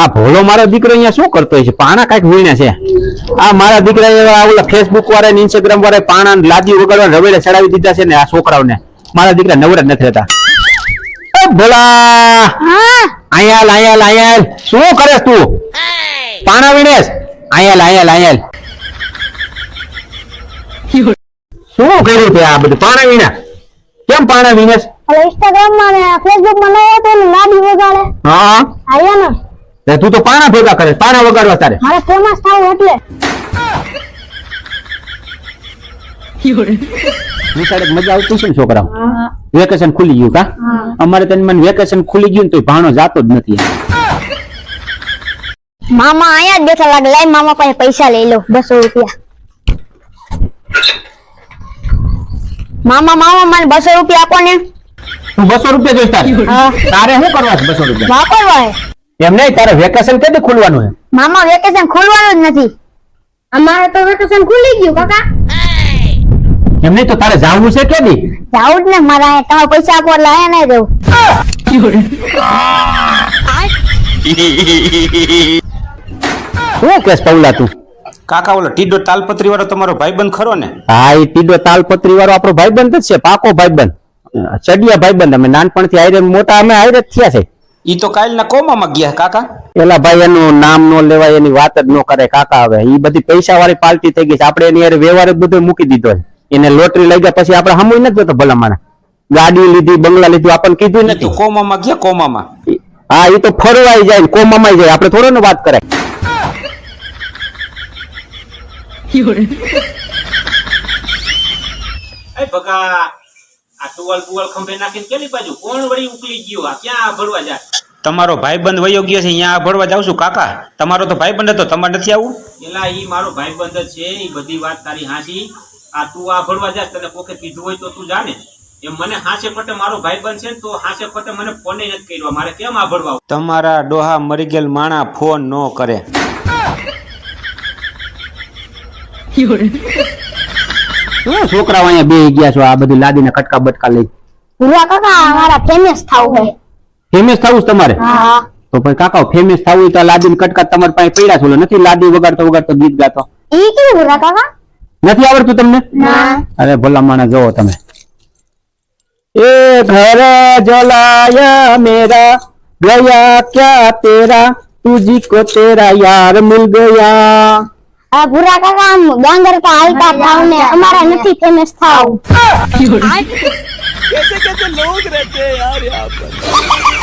આ ભોલો મારો દીકરો અહીંયા શું કરતો હોય છે? પાણા કાંઈક વીણ્યા છે. આ મારા દીકરા ઓલા ફેસબુક વાળા ને ઇન્સ્ટાગ્રામ વાળા પાણા લાદી વગાડવા રવેડે ચડાવી દીધા છે ને આ છોકરાઓને. મારા દીકરા નવરા નથી રહેતા. ભોલા! આયાલ આયાલ હાલ. શું કરે તું? પાણા વીણેશ? આયાલ આયાલ હાલ. શું કર્યું તે આ બધું? પાણા વીણા કેમ પાણા વીણેસ હવે ઇન્સ્ટાગ્રામમાં ને ફેસબુકમાં નવો તો ને લાડી વગાડે. હા. આયા ને. તે તું તો પાણા ભેગા કરે પાણા વગાડવા તારે. મારે ફેમસ થવું એટલે. નિશાળે મજા આવતી છે ને છોકરા વેકેશન ખુલી ગયું કા? અમારે તને મને વેકેશન ખુલી ગયું ને તો ભાણો જાતો જ નથી. મામા આયા જ બેઠા લાગે લાઈ મામા પાસે પૈસા લઈ લો બસો રૂપિયા. મામા મામા મને બસો રૂપિયા આપો ને. તું બસો રૂપિયા જોઈશ તારે. તારે શું કરવા છે બસો રૂપિયા? વાપરવા એમ નહીં તારે વેકેશન કેદી ખુલવાનું છે? મામા વેકેશન ખોલવાનું જ નથી. અમારે તો વેકેશન ખુલી ગયું કાકા. એમ નહીં તો તારે જાવું છે કેદી જાવું જ ને મારા. તમારે પૈસા આપો એટલે આયા નહીં જવું. શું કેસ પૌલા તું? કાકા ઓલો ટીડો તાલપત્રી વાળો તમારો ભાઈબંધ ખરો ને? હા એ તીડો તાલપત્રી વાળો આપણો ભાઈબંધ જ છે પાકો ભાઈબંધ. ચડિયા ભાઈબંધ અમે નાનપણથી આયરે મોટા અમે આયરે જ થયા છે. ઈ તો કાલના કોમામાં ગયા કાકા? એલા ભાઈ એનું નામ નો લેવાય એની વાત જ ન કરે કાકા હવે. ઈ બધી પૈસા વાળી પાર્ટી થઈ ગઈ છે. આપણે એની હારે વ્યવહાર જ બધો મૂકી દીધો છે. એને લોટરી લઈ ગયા પછી આપણે હમુય નથી જોતો ભલા મારા ગાડી લીધી બંગલા લીધું આપણને કીધું નથી. કોમામાં ગયા કોમામાં. હા એ તો ફરવાઈ જાય ને કોમામાં જાય. આપણે થોડો ને વાત કરે એ બકા આ ટુવાલ પુવાલ ખંભે નાખીને કેની બાજુ કોણ વળી ઉકલી ગયો? આ ક્યાં આ ભરવા જાય? તમારો ભાઈબંધ વયો ગયો છે અહીંયા ભરવા જાવ છું કાકા. તમારો તો ભાઈબંધ હતો તમારે નથી આવું? એલા ઈ મારો ભાઈબંધ છે ઈ બધી વાત તારી હાસી. આ તું આ ભરવા જા તને કોકે કીધું હોય તો તું જાને એમ મને હાસે પટે મારો ભાઈબંધ છે ને તો હાસે પટે મને ફોન નથી કર્યો. મારે કેમ આ ભરવા તમારા ડોહા મરી ગયેલ માણા ફોન ન કરે. શું છોકરાઓ અહીંયા બે ગયા છો? આ બધી લાદીને કટકા બટકા લઈ. ભૂરા કાકા અમારા ફેમસ થવું હે. ફેમસ થવું છે તમારે? હા. તો પછી કાકા ફેમસ થવું હોય તો આ લાદીને કટકા તમારી પાસે પડ્યા છો નથી લાદી વગાડતો વગાડતો ગીત ગાતો? ઈ કેવું ભૂરા કાકા? નથી આવડતું તમને? ના. અરે ભલા માણસ જોવો તમે. એ ઘર જલાયા મેરા ગયા ક્યા તેરા? તુજી કો તેરા યાર મિલ ગયા. ભૂરા કાકા આમ ડાંગર કા હાલતા થાવ ને અમારા નથી ફેમસ થાવ. કેસે કેસે લોગ રહેતે યાર યહાં